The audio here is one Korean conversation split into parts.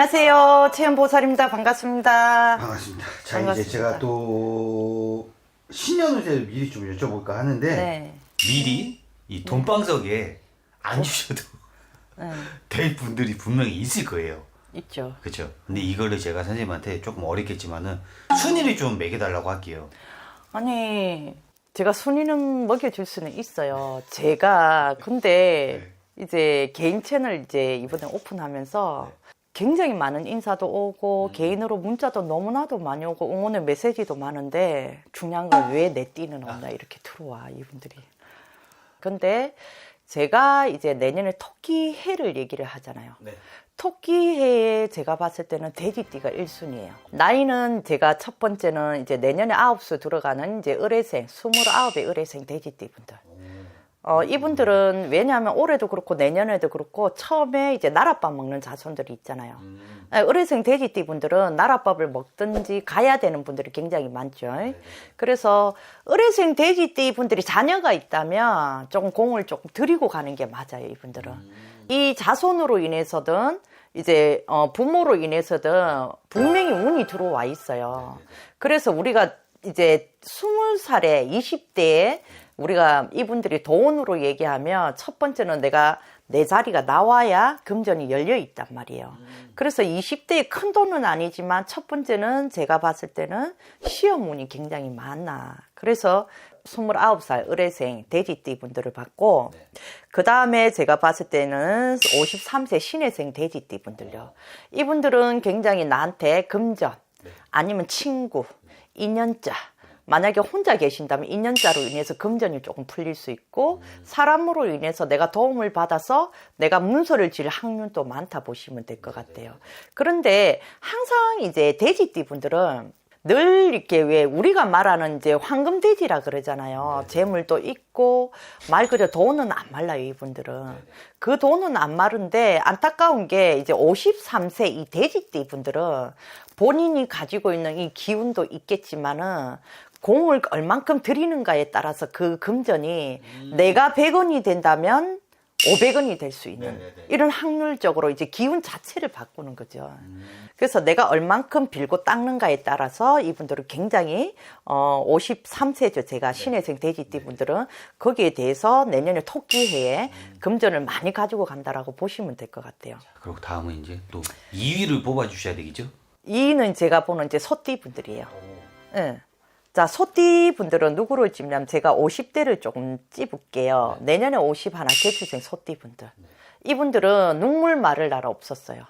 안녕하세요. 체험보살입니다. 반갑습니다. 반갑습니다. 자 반갑습니다. 이제 제가 또 신년 운세를 미리 좀 여쭤볼까 하는데 네. 미리 이 돈방석에 안 주셔도 네. 될 분들이 분명히 있을 거예요. 있죠. 그렇죠. 근데 이거를 제가 선생님한테 조금 어렵겠지만은 순위를 좀 매겨달라고 할게요. 아니, 제가 순위는 먹여줄 수는 있어요. 제가, 근데 이제 개인 채널 이제 이번에 오픈하면서 굉장히 많은 인사도 오고 개인으로 문자도 너무나도 많이 오고 응원의 메시지도 많은데 중요한 건 왜 내 띠는 없나 이렇게 들어와 이분들이. 근데 제가 이제 내년에 토끼 해를 얘기를 하잖아요. 네. 토끼 해에 제가 봤을 때는 돼지띠가 1순위예요. 나이는 제가 첫 번째는 이제 내년에 아홉 수 들어가는 이제 의뢰생, 29의 의뢰생 돼지띠 분들. 어, 이분들은 왜냐하면 올해도 그렇고 내년에도 그렇고 처음에 이제 나랏밥 먹는 자손들이 있잖아요. 예, 의뢰생 돼지띠 분들은 나랏밥을 먹든지 가야 되는 분들이 굉장히 많죠. 그래서 의뢰생 돼지띠 분들이 자녀가 있다면 조금 공을 조금 들이고 가는 게 맞아요, 이분들은. 이 자손으로 인해서든 이제 어, 부모로 인해서든 분명히 운이 들어와 있어요. 그래서 우리가 이제 스물 살에 20대에 우리가 이분들이 돈으로 얘기하면 첫 번째는 내가 내 자리가 나와야 금전이 열려 있단 말이에요. 그래서 20대에 큰 돈은 아니지만 첫 번째는 제가 봤을 때는 시험 운이 굉장히 많아. 그래서 29살 의뢰생 돼지띠 분들을 봤고 그 다음에 제가 봤을 때는 53세 신혜생 돼지띠 분들요. 이분들은 굉장히 나한테 금전 아니면 친구, 인연자 만약에 혼자 계신다면 인연자로 인해서 금전이 조금 풀릴 수 있고 사람으로 인해서 내가 도움을 받아서 내가 문서를 질 확률도 많다 보시면 될 것 같아요. 그런데 항상 이제 돼지띠 분들은 늘 이렇게 왜 우리가 말하는 이제 황금돼지라 그러잖아요. 재물도 있고 말 그대로 돈은 안 말라요, 이분들은. 그 돈은 안 마른데 안타까운 게 이제 53세 이 돼지띠 분들은 본인이 가지고 있는 이 기운도 있겠지만은 공을 얼만큼 들이는가에 따라서 그 금전이 내가 100원이 된다면 500원이 될 수 있는 네네네. 이런 확률적으로 이제 기운 자체를 바꾸는 거죠. 그래서 내가 얼만큼 빌고 닦는가에 따라서 이분들은 굉장히 어 53세죠. 제가 신혜생 돼지띠 분들은 거기에 대해서 내년에 토끼해에 금전을 많이 가지고 간다라고 보시면 될 것 같아요. 그리고 다음은 이제 또 2위를 뽑아 주셔야 되겠죠? 이는 제가 보는 이제 소띠 분들이에요. 예. 자, 소띠 분들은 누구를 찝냐면 제가 50대를 조금 찝을게요. 내년에 50 하나 개출생 소띠 분들. 이분들은 눈물 마를 나라 없었어요.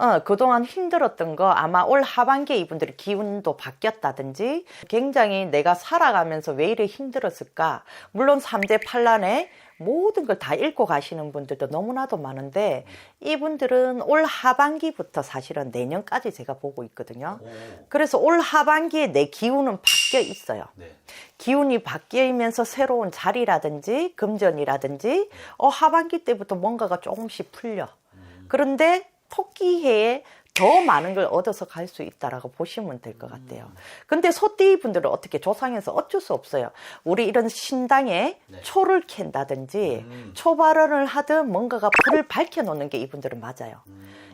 어, 그동안 힘들었던 거 아마 올 하반기에 이분들이 기운도 바뀌었다든지 굉장히 내가 살아가면서 왜 이래 힘들었을까. 물론 3대 판란에 모든 걸 다 읽고 가시는 분들도 너무나도 많은데 이분들은 올 하반기부터 사실은 내년까지 제가 보고 있거든요. 그래서 올 하반기에 내 기운은 바뀌어 있어요. 네. 기운이 바뀌면서 새로운 자리라든지 금전이라든지 어 하반기 때부터 뭔가가 조금씩 풀려. 그런데 토끼해에 더 많은 걸 얻어서 갈 수 있다라고 보시면 될 것 같아요. 근데 소띠 분들은 어떻게 조상에서 어쩔 수 없어요. 우리 이런 신당에 초를 캔다든지 초발언을 하든 뭔가가 불을 밝혀 놓는 게 이분들은 맞아요.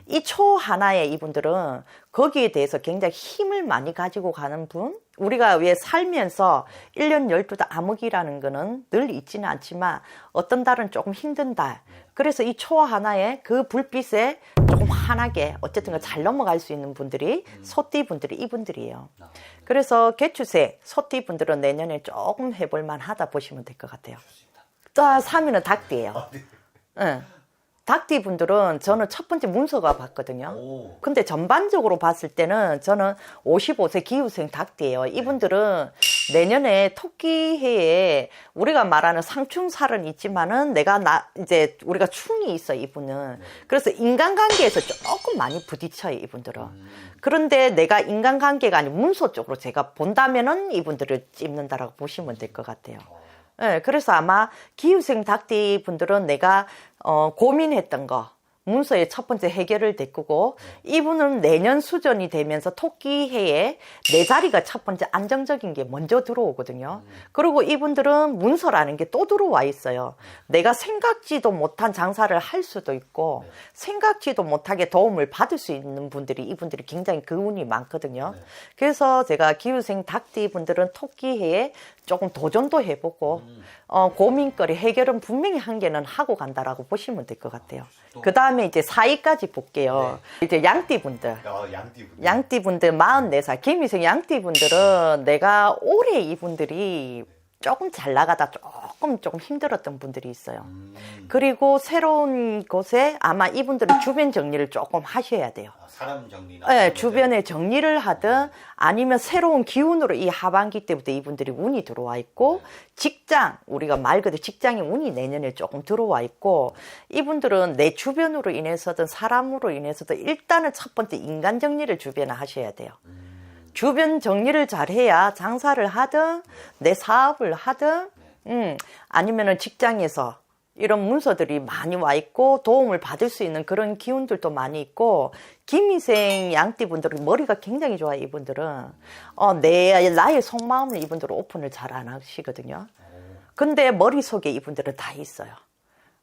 이 초 하나에 이분들은 거기에 대해서 굉장히 힘을 많이 가지고 가는 분? 우리가 왜 살면서 1년 12달 암흑이라는 거는 늘 있지는 않지만 어떤 달은 조금 힘든 달. 그래서 이 초 하나에 그 불빛에 조금 환하게 어쨌든 잘 넘어갈 수 있는 분들이 소띠 분들이 이분들이에요. 그래서 개추세 소띠 분들은 내년에 조금 해볼 만 하다 보시면 될 것 같아요. 또 3위는 닭띠예요. 응. 닭띠 분들은 저는 첫 번째 문서가 봤거든요. 오. 근데 전반적으로 봤을 때는 저는 55세 기후생 닭띠예요. 이분들은 내년에 토끼해에 우리가 말하는 상충살은 있지만은 내가 나 이제 우리가 충이 있어 이분은. 그래서 인간관계에서 조금 많이 부딪혀요 이분들은. 그런데 내가 인간관계가 아니고 문서 쪽으로 제가 본다면은 이분들을 찝는다라고 보시면 될 것 같아요. 예, 그래서 아마 기후생 닭띠 분들은 내가 어, 고민했던 거, 문서의 첫 번째 해결을 데꾸고 이분은 내년 수전이 되면서 토끼해에 내 자리가 첫 번째 안정적인 게 먼저 들어오거든요. 그리고 이분들은 문서라는 게 또 들어와 있어요. 내가 생각지도 못한 장사를 할 수도 있고 생각지도 못하게 도움을 받을 수 있는 분들이 이분들이 굉장히 그 운이 많거든요. 그래서 제가 기후생 닭띠 분들은 토끼해에 조금 도전도 해보고 어, 고민거리 해결은 분명히 한 개는 하고 간다라고 보시면 될 것 같아요. 그 다음에 이제 사이까지 볼게요. 이제 양띠 분들. 어, 양띠 분. 양띠 분들 44살 김희생 양띠 분들은 내가 올해 이분들이 조금 잘 나가다 조금 조금 힘들었던 분들이 있어요. 음. 그리고 새로운 곳에 아마 이분들은 주변 정리를 조금 하셔야 돼요. 아, 사람 정리나. 네, 주변에 정리를 하든 아니면 새로운 기운으로 이 하반기 때부터 이분들이 운이 들어와 있고 직장 우리가 말 그대로 직장에 운이 내년에 조금 들어와 있고 이분들은 내 주변으로 인해서든 사람으로 인해서든 일단은 첫 번째 인간 정리를 주변에 하셔야 돼요. 주변 정리를 잘 해야 장사를 하든 내 사업을 하든 음, 아니면은 직장에서 이런 문서들이 많이 와 있고 도움을 받을 수 있는 그런 기운들도 많이 있고 김희생 양띠 분들은 머리가 굉장히 좋아요 이분들은. 어, 내 나의 속마음을 이분들은 오픈을 잘 안 하시거든요. 근데 머릿속에 이분들은 다 있어요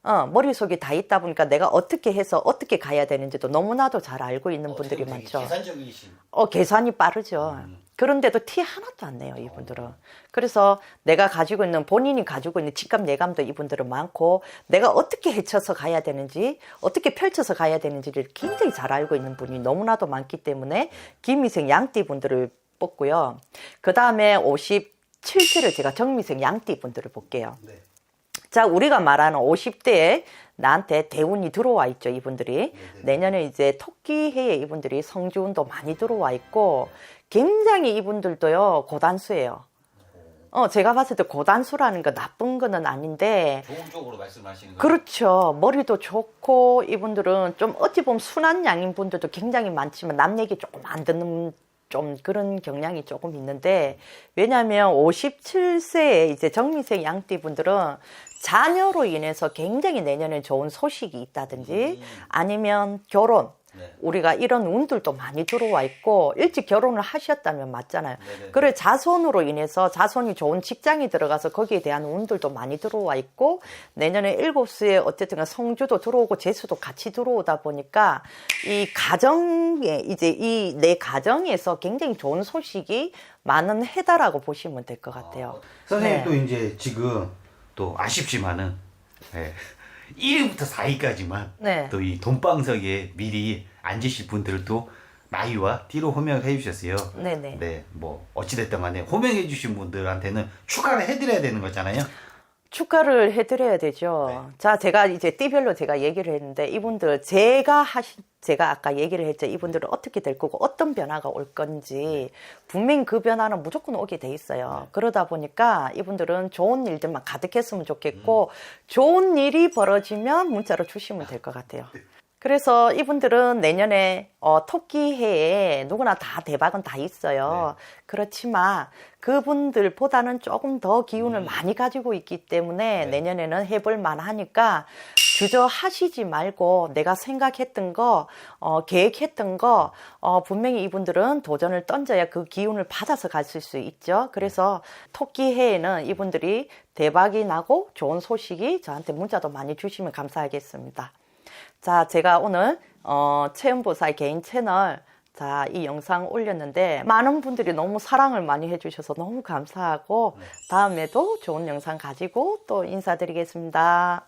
어, 머릿속에 다 있다 보니까 내가 어떻게 해서 어떻게 가야 되는지도 너무나도 잘 알고 있는 어, 분들이 많죠 계산적이신. 어, 계산이 빠르죠. 그런데도 티 하나도 안 내요, 이분들은. 그래서 내가 가지고 있는, 본인이 가지고 있는 직감, 예감도 이분들은 많고, 내가 어떻게 헤쳐서 가야 되는지, 어떻게 펼쳐서 가야 되는지를 굉장히 잘 알고 있는 분이 너무나도 많기 때문에, 김희생 양띠 분들을 뽑고요. 그 다음에 57세를 제가 정미생 양띠 분들을 볼게요. 네. 자, 우리가 말하는 50대에 나한테 대운이 들어와 있죠, 이분들이. 내년에 이제 토끼해에 이분들이 성주운도 많이 들어와 있고, 굉장히 이분들도요, 고단수예요. 어, 제가 봤을 때 고단수라는 거 나쁜 거는 아닌데, 좋은 쪽으로 말씀하시는 거예요. 그렇죠. 머리도 좋고, 이분들은 좀 어찌 보면 순한 양인 분들도 굉장히 많지만, 남 얘기 조금 안 듣는 좀 그런 경향이 조금 있는데, 왜냐하면 57세에 이제 정미생 양띠 분들은 자녀로 인해서 굉장히 내년에 좋은 소식이 있다든지, 아니면 결혼, 네. 우리가 이런 운들도 많이 들어와 있고 일찍 결혼을 하셨다면 맞잖아요. 네네. 그래 자손으로 인해서 자손이 좋은 직장이 들어가서 거기에 대한 운들도 많이 들어와 있고 내년에 일곱 수에 어쨌든 간 성주도 들어오고 재수도 같이 들어오다 보니까 이 가정에 이제 이 내 가정에서 굉장히 좋은 소식이 많은 해다라고 보시면 될 것 같아요. 선생님 네. 또 이제 지금 또 아쉽지만은 예. 1위부터 4위까지만 네. 또 이 돈방석에 미리 앉으실 분들도 나이와 띠로 호명을 해주셨어요. 네네. 네, 뭐 어찌됐든 간에 호명해주신 분들한테는 추가를 해드려야 되는 거잖아요. 축하를 해드려야 되죠. 자, 제가 이제 띠별로 제가 얘기를 했는데 이분들 제가 하신 제가 아까 얘기를 했죠. 이분들은 어떻게 될 거고 어떤 변화가 올 건지 분명히 그 변화는 무조건 오게 돼 있어요. 그러다 보니까 이분들은 좋은 일들만 가득했으면 좋겠고 좋은 일이 벌어지면 문자로 주시면 될 것 같아요. 그래서 이분들은 내년에 어, 토끼 해에 누구나 다 대박은 다 있어요. 그렇지만 그분들보다는 조금 더 기운을 많이 가지고 있기 때문에 내년에는 해볼 만하니까 주저하시지 말고 내가 생각했던 거, 어, 계획했던 거, 어, 분명히 이분들은 도전을 던져야 그 기운을 받아서 가실 수 있죠. 그래서 토끼 해에는 이분들이 대박이 나고 좋은 소식이 저한테 문자도 많이 주시면 감사하겠습니다. 자, 제가 오늘 어, 체험보살 개인 채널 자, 이 영상 올렸는데 많은 분들이 너무 사랑을 많이 해주셔서 너무 감사하고 다음에도 좋은 영상 가지고 또 인사드리겠습니다.